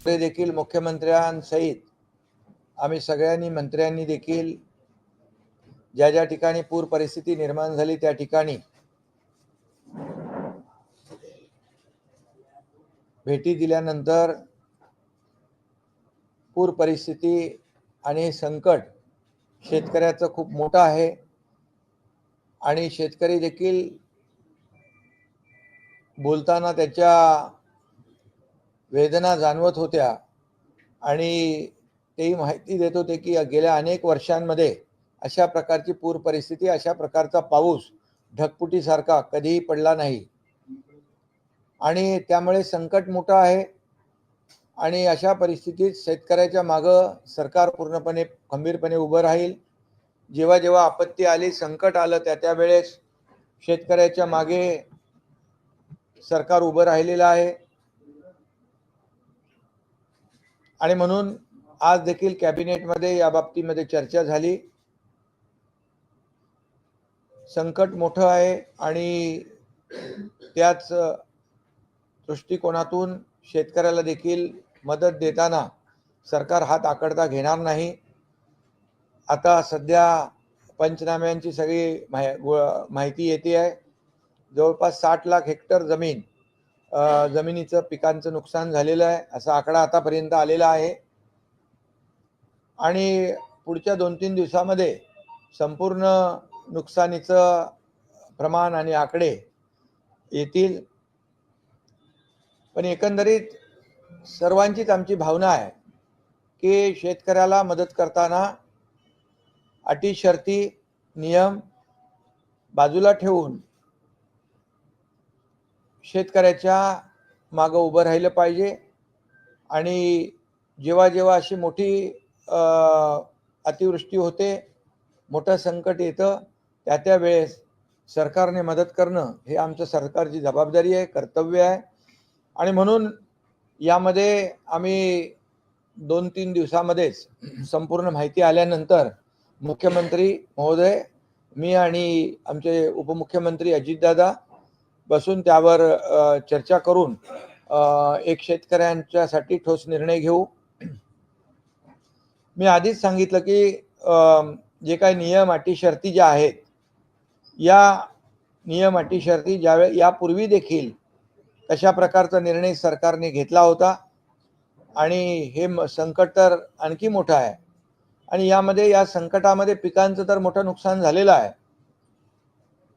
ते देखील मुख्यमंत्र्यांसहित आम्ही सगळ्यांनी मंत्र्यांनी देखील ज्या ज्या ठिकाणी पूर परिस्थिती निर्माण झाली त्या ठिकाणी भेटी दिल्यानंतर पूर परिस्थिती आणि संकट शेतकऱ्याचं खूप मोठं आहे आणि शेतकरी देखील बोलताना त्याच्या वेदना जाणवत होत्या. आणि तेही माहिती देत होते की गेल्या अनेक वर्षांमध्ये अशा प्रकारची पूर परिस्थिती अशा प्रकारचा पाऊस ढगफुटीसारखा कधीही पडला नाही. आणि त्यामुळे संकट मोठं आहे. आणि अशा परिस्थितीत शेतकऱ्याच्या मागं सरकार पूर्णपणे खंबीरपणे उभं राहील. जेव्हा जेव्हा आपत्ती आली संकट आलं त्या त्यावेळेस शेतकऱ्याच्या मागे सरकार उभं राहिलेलं आहे. आणि म्हणून आज देखील कॅबिनेटमध्ये या बाबतीमध्ये चर्चा झाली. संकट मोठं आहे आणि त्याच दृष्टिकोनातून शेतकऱ्याला देखील मदत देताना सरकार हात आकडता घेणार नाही. आता सध्या पंचनाम्यांची सगळी माहि गो- माहिती येते आहे. जवळपास साठ लाख हेक्टर जमीन जमिनीचं पिकांचं नुकसान झालेलं आहे असा आकडा आतापर्यंत आलेला आहे. आणि पुढच्या दोन तीन दिवसामध्ये संपूर्ण नुकसानीचं प्रमाण आणि आकडे येतील. पण एकंदरीत सर्वांचीच आमची भावना आहे की शेतकऱ्याला मदत करताना अटी शर्ती नियम बाजूला ठेवून शेतकऱ्याच्या मागं उभं राहिलं पाहिजे. आणि जेव्हा जेव्हा अशी मोठी अतिवृष्टी होते मोठं संकट येतं त्या त्या वेळेस सरकारने मदत करणं हे आमचं सरकारची जबाबदारी आहे कर्तव्य आहे. आणि म्हणून यामध्ये आम्ही दोन तीन दिवसामध्येच संपूर्ण माहिती आल्यानंतर मुख्यमंत्री महोदय मी आणि आमचे उपमुख्यमंत्री अजितदादा बसून त्यावर चर्चा करून एक शेतकऱ्यांच्यासाठी ठोस निर्णय घेऊ. मी आधीच सांगितलं की जे काही नियम अटी शर्ती ज्या आहेत या नियम अटी शर्ती ज्यावेळे यापूर्वी देखील तशा प्रकारचा निर्णय सरकारने घेतला होता. आणि हे म- संकट तर आणखी मोठं आहे. आणि यामध्ये या संकटामध्ये पिकांचं तर मोठं नुकसान झालेलं आहे.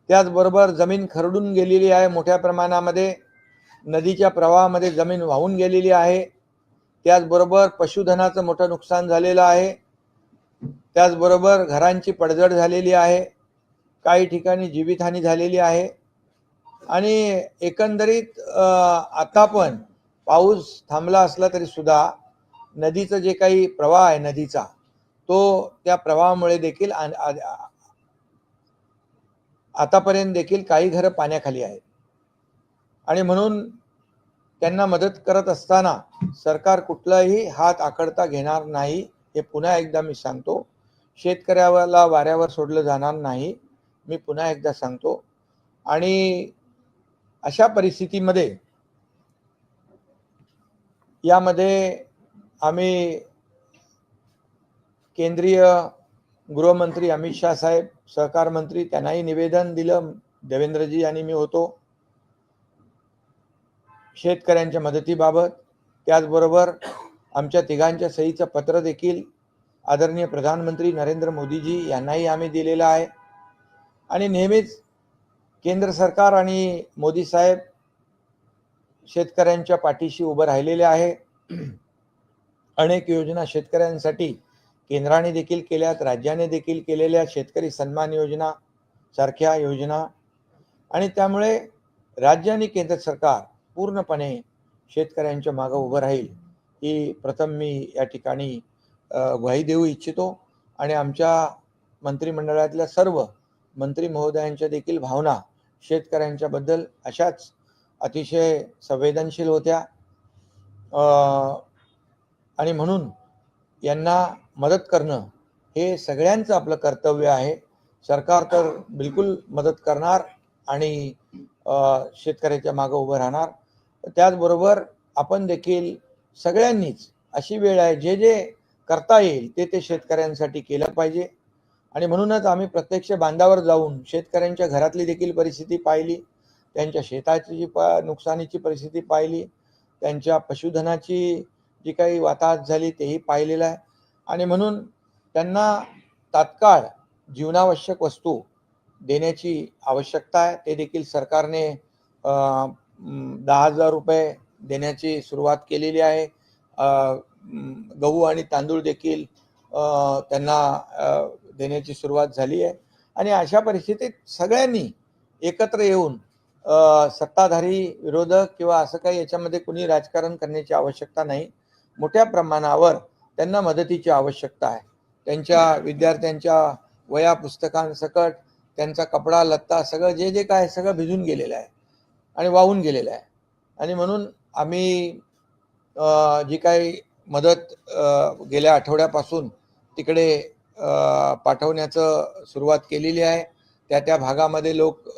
त्याचबरोबर जमीन खरडून गेलेली आहे मोठ्या प्रमाणामध्ये. नदीच्या प्रवाहामध्ये जमीन वाहून गेलेली आहे. त्याचबरोबर पशुधनाचं मोठं नुकसान झालेलं आहे. त्याचबरोबर घरांची पडझड झालेली आहे. काही ठिकाणी जीवितहानी झालेली आहे. आणि एकंदरीत आता पण पाऊस थांबला असला तरी सुद्धा नदीचं जे काही प्रवाह आहे नदीचा तो त्या प्रवाहामुळे देखील आ- आतापर्यंत देखील काही घरं पाण्याखाली आहेत. आणि म्हणून त्यांना मदत करत असताना सरकार कुठलाही हात आखडता घेणार नाही हे पुन्हा एकदा मी सांगतो. शेतकऱ्याला वाऱ्यावर सोडलं जाणार नाही मी पुन्हा एकदा सांगतो. आणि अशा परिस्थितीमध्ये यामध्ये आम्ही केंद्रीय गृहमंत्री अमित शाह साहेब सहकार मंत्री त्यांनाही निवेदन दिलं. देवेंद्रजी आणि मी होतो. शेतकऱ्यांच्या मदतीबाबत. त्याचबरोबर आमच्या तिघांच्या सहीचं पत्र देखील आदरणीय प्रधानमंत्री नरेंद्र मोदीजी यांनाही आम्ही दिलेलं आहे. आणि नेहमीच केंद्र सरकार आणि मोदी साहेब शेतकऱ्यांच्या पाठीशी उभं राहिलेले आहे. अनेक योजना शेतकऱ्यांसाठी केंद्राने देखील केल्यात राज्याने देखील केलेल्या शेतकरी सन्मान योजना सारख्या योजना. आणि त्यामुळे राज्य आणि केंद्र सरकार पूर्णपणे शेतकऱ्यांच्या मागं उभं राहील ही प्रथम मी या ठिकाणी ग्वाही देऊ इच्छितो. आणि आमच्या मंत्रिमंडळातल्या सर्व मंत्री महोदयांच्या देखील भावना शेतकऱ्यांच्याबद्दल अशाच अतिशय संवेदनशील होत्या. आणि म्हणून यांना मदत करणं हे सगळ्यांचं आपलं कर्तव्य आहे. सरकार तर बिलकुल मदत करणार आणि शेतकऱ्याच्या मागं उभं राहणार. त्याचबरोबर आपण देखील सगळ्यांनीच अशी वेळ आहे जे जे करता येईल ते ते शेतकऱ्यांसाठी केलं पाहिजे. आणि म्हणूनच आम्ही प्रत्यक्ष बांधावर जाऊन शेतकऱ्यांच्या घरातली देखील परिस्थिती पाहिली. त्यांच्या शेताची जी प नुकसानीची परिस्थिती पाहिली. त्यांच्या पशुधनाची जी काही वाताहत झाली तेही पाहिलेलं आहे. आणि म्हणून त्यांना तात्काळ जीवनावश्यक वस्तू देण्याची आवश्यकता आहे. ते देखील सरकारने दहा हजार रुपये देण्याची सुरुवात केलेली आहे. गहू आणि तांदूळ देखील त्यांना देण्याची सुरुवात झाली आहे. आणि अशा परिस्थितीत सगळ्यांनी एकत्र येऊन सत्ताधारी विरोधक किंवा असं काही याच्यामध्ये कुणी राजकारण करण्याची आवश्यकता नाही. मोठ्या प्रमाणावर त्यांना मदतीची आवश्यकता आहे. त्यांच्या विद्यार्थ्यांच्या वया पुस्तकांसकट त्यांचा कपडा लत्ता सगळं जे जे काय सगळं भिजून गेलेलं आहे आणि वाहून गेलेलं आहे. आणि म्हणून आम्ही जी काही मदत गेल्या आठवड्यापासून तिकडे पाठवण्याचं सुरुवात केलेली आहे. त्या त्या भागामध्ये लोक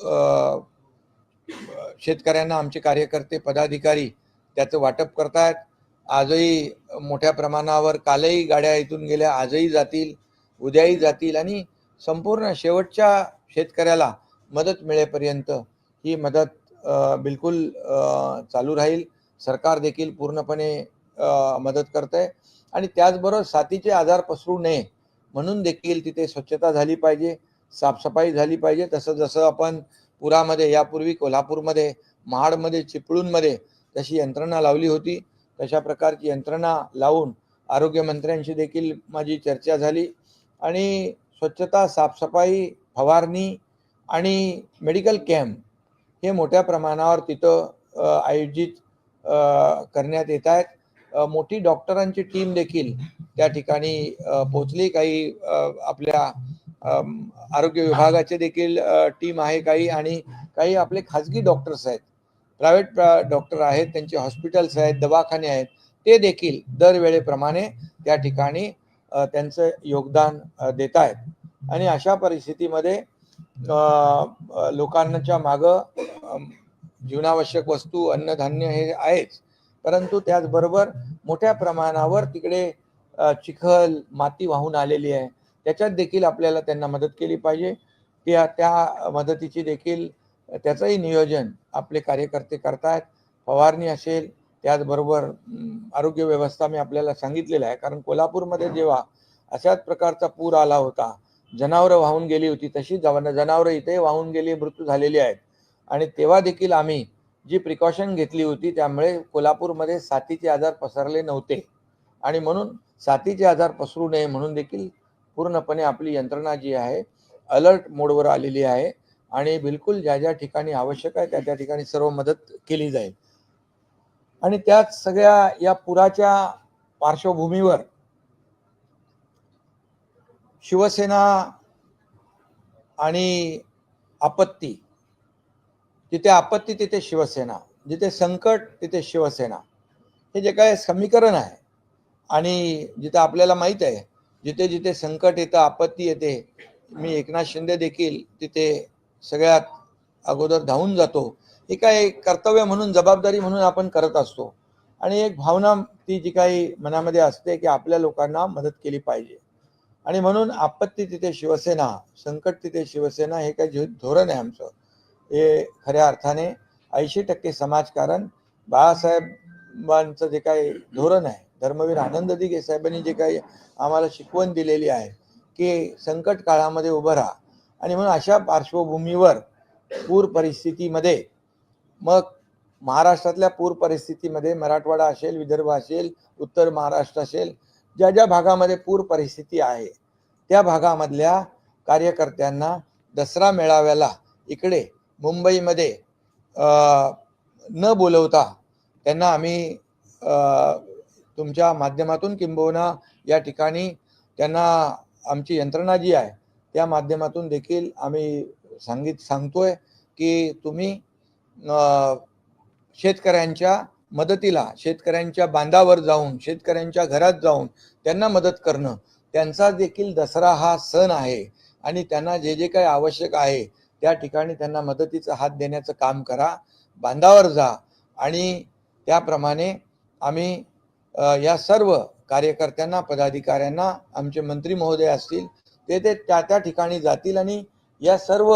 शेतकऱ्यांना आमचे कार्यकर्ते पदाधिकारी त्याचं वाटप करतायत. आजही मोठ्या प्रमाणावर कालही गाड्या इथून गेल्या आजही जातील उद्याही जातील आणि संपूर्ण शेवटच्या शेतकऱ्याला मदत मिळेपर्यंत ही मदत बिलकुल चालू राहील. सरकार देखील पूर्णपणे मदत करत आहे आणि त्याचबरोबर साथीचे आजार पसरू नये म्हणून देखील तिथे स्वच्छता झाली पाहिजे साफसफाई झाली पाहिजे. तसं जसं आपण पुरामध्ये यापूर्वी कोल्हापूरमध्ये महाडमध्ये चिपळूणमध्ये तशी यंत्रणा लावली होती तशा प्रकारची यंत्रणा लावून आरोग्यमंत्र्यांशी देखील माझी चर्चा झाली. आणि स्वच्छता साफसफाई फवारणी आणि मेडिकल कॅम्प हे मोठ्या प्रमाणावर तिथं आयोजित करण्यात येत आहेत. मोठी डॉक्टरांची टीम देखील त्या ठिकाणी पोचली काही आपल्या आरोग्य विभागाचे देखील टीम आहे काही आणि काही आपले खाजगी डॉक्टर्स आहेत. प्रायव्हेट डॉक्टर आहेत त्यांचे हॉस्पिटल्स आहेत दवाखाने आहेत ते देखील दरवेळेप्रमाणे त्या ठिकाणी त्यांचं योगदान देत आहेत. आणि अशा परिस्थितीमध्ये लोकांच्या मागं जीवनावश्यक वस्तू अन्नधान्य हे आहेच. परंतु त्याचबरोबर मोठ्या प्रमाणावर तिकडे चिखल माती वाहून आलेली आहे. त्याच्यात देखील आपल्याला त्यांना मदत केली पाहिजे. त्या त्या मदतीची देखील त्याचंही नियोजन आपले कार्यकर्ते करतायत. फवारणी असेल त्याचबरोबर आरोग्य व्यवस्था मी आपल्याला सांगितलेलं आहे. कारण कोल्हापूरमध्ये जेव्हा अशाच प्रकारचा पूर आला होता जनावरं वाहून गेली होती तशी जवन जनावरं इथे वाहून गेली मृत्यू झालेली आहेत. आणि तेव्हा देखील आम्ही जी प्रिकॉशन घेतली होती त्यामुळे कोल्हापूरमध्ये साथीचे आजार पसरले नव्हते. आणि म्हणून साथीचे आजार पसरू नये म्हणून देखील पूर्णपणे आपली यंत्रणा जी आहे अलर्ट मोडवर आलेली आहे. आणि बिलकुल ज्या ज्या ठिकाणी आवश्यक आहे त्या त्या ठिकाणी सर्व मदत केली जाईल. आणि त्याच सगळ्या या पुराच्या पार्श्वभूमीवर शिवसेना आणि आपत्ती जिथे आपत्ती तिथे शिवसेना जिथे संकट तिथे शिवसेना. हे जे काय समीकरण आहे आणि जिथे आपल्याला माहीत आहे जिथे जिथे संकट येतं आपत्ती येते मी एकनाथ शिंदे देखील तिथे सगळ्यात अगोदर धावून जातो. हे काय कर्तव्य म्हणून जबाबदारी म्हणून आपण करत असतो. आणि एक भावना ती जी काही मनामध्ये असते की आपल्या लोकांना मदत केली पाहिजे. आणि म्हणून आपत्ती तिथे शिवसेना संकट तिथे शिवसेना हे काही धोरण आहे आमचं. हे खऱ्या अर्थाने ऐंशी टक्के समाजकारण बाळासाहेबांचं जे काही धोरण आहे. धर्मवीर आनंद दिघे साहेबांनी जे काही आम्हाला शिकवण दिलेली आहे की संकट काळामध्ये उभं राहा. आणि म्हणून अशा पार्श्वभूमीवर पूर परिस्थितीमध्ये मग महाराष्ट्रातल्या पूर परिस्थितीमध्ये मराठवाडा असेल विदर्भ असेल उत्तर महाराष्ट्र असेल ज्या ज्या भागामध्ये पूर परिस्थिती आहे त्या भागामधल्या कार्यकर्त्यांना दसरा मेळाव्याला इकडे मुंबईमध्ये न बोलवता त्यांना आम्ही तुमच्या माध्यमातून किंबहुना या ठिकाणी त्यांना आमची यंत्रणा जी आहे त्या माध्यमातून देखील आम्ही सांगित सांगतोय की तुम्ही शेतकऱ्यांच्या मदतीला शेतकऱ्यांच्या बांधावर जाऊन शेतकऱ्यांच्या घरात जाऊन त्यांना मदत करणं त्यांचा देखील दसरा हा सण आहे आणि त्यांना जे जे काही आवश्यक आहे त्या ठिकाणी त्यांना मदतीचा हात देण्याचं काम करा बांधावर जा आणि त्याप्रमाणे आम्ही या सर्व कार्यकर्त्यांना पदाधिकाऱ्यांना आमचे मंत्री महोदय असतील ते ते त्या त्या ठिकाणी जातील आणि या सर्व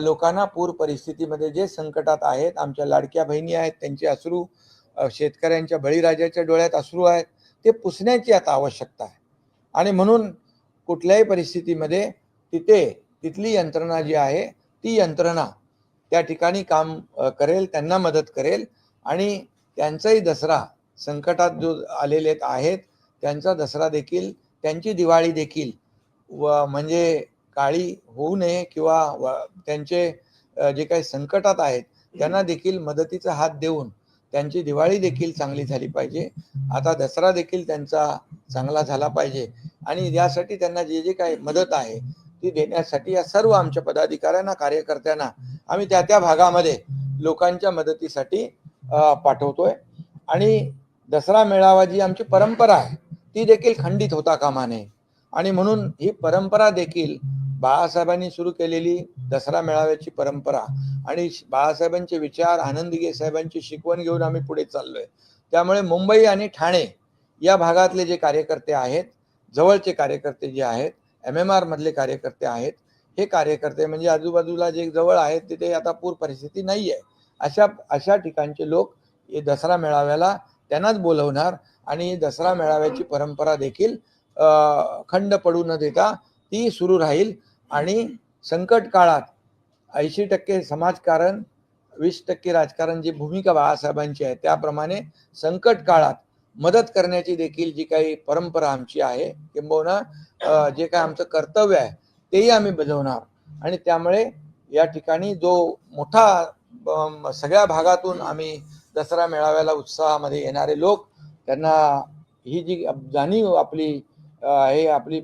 लोकांना पूर परिस्थितीमध्ये जे संकटात आहेत आमच्या लाडक्या बहिणी आहेत त्यांचे अश्रू शेतकऱ्यांच्या बळीराजाच्या डोळ्यात अश्रू आहेत ते पुसण्याची आता आवश्यकता आहे. आणि म्हणून कुठल्याही परिस्थितीमध्ये तिथे तिथली यंत्रणा जी आहे ती यंत्रणा त्या ठिकाणी काम करेल त्यांना मदत करेल आणि त्यांचाही दसरा संकटात जो आलेले आहेत त्यांचा दसरा देखील त्यांची दिवाळी देखील व म्हणजे काळी होऊ नये किंवा व- त्यांचे जे काही संकटात आहेत त्यांना देखील मदतीचा हात देऊन त्यांची दिवाळी देखील चांगली झाली पाहिजे. आता दसरा देखील त्यांचा चांगला झाला पाहिजे. आणि यासाठी त्यांना जे जे काही मदत आहे ती देण्यासाठी या सर्व आमच्या पदाधिकाऱ्यांना कार्यकर्त्यांना आम्ही त्या त्या भागामध्ये लोकांच्या मदतीसाठी पाठवतोय. आणि दसरा मेळावा जी आमची परंपरा आहे ती देखील खंडित होता कामा नये. आणि म्हणून ही परंपरा देखील बाळासाहेबांनी सुरू केलेली दसरा मेळाव्याची परंपरा आणि श- बाळासाहेबांचे विचार आनंदगे साहेबांची शिकवण घेऊन आम्ही पुढे चाललोय. त्यामुळे मुंबई आणि ठाणे या भागातले जे कार्यकर्ते आहेत जवळचे कार्यकर्ते जे आहेत एम एम आर मधले कार्यकर्ते आहेत हे कार्यकर्ते म्हणजे आजूबाजूला जे जवळ आहेत तिथे आता पूर परिस्थिती नाही आहे अशा अशा ठिकाणचे लोक हे दसरा मेळाव्याला त्यांनाच बोलवणार आणि दसरा मेळाव्याची परंपरा देखील खंड पडू न देता ती सुरू राहील. आणि संकट काळात ऐंशी टक्के समाजकारण वीस टक्के राजकारण जी भूमिका बाळासाहेबांची आहे त्याप्रमाणे संकट काळात मदत करण्याची देखील जी काही परंपरा आमची आहे किंबहुना जे काय आमचं कर्तव्य आहे तेही आम्ही बजावणार. आणि त्यामुळे या ठिकाणी जो मोठा सगळ्या भागातून आम्ही दसरा मेळाव्याला उत्साहामध्ये येणारे लोक त्यांना ही जी जाणीव आपली हे आपली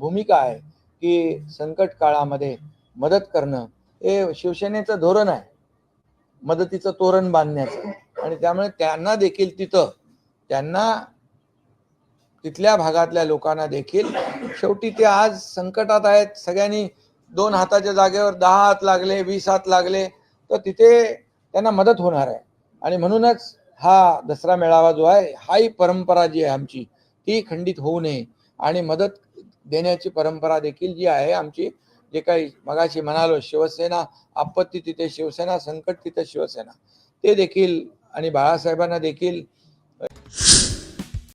भूमिका आहे की संकट काळामध्ये मदत करणं हे शिवसेनेचं धोरण आहे. मदतीचं तोरण बांधण्याचं. आणि त्यामुळे त्यांना देखील तिथं त्यांना तिथल्या भागातल्या लोकांना देखील शेवटी ते आज संकटात आहेत. सगळ्यांनी दोन हाताच्या जागेवर दहा हात लागले वीस हात लागले तर तिथे त्यांना मदत होणार आहे. आणि म्हणूनच हा दसरा मेळावा जो आहे हाही परंपरा जी आहे आमची ती खंडित होऊ नये. आणि मदत देण्याची परंपरा देखील जी आहे आमची जे काही मगाशी म्हणालो शिवसेना आपत्ती तिथे शिवसेना संकट तिथे शिवसेना. ते देखील आणि बाळासाहेबांना देखील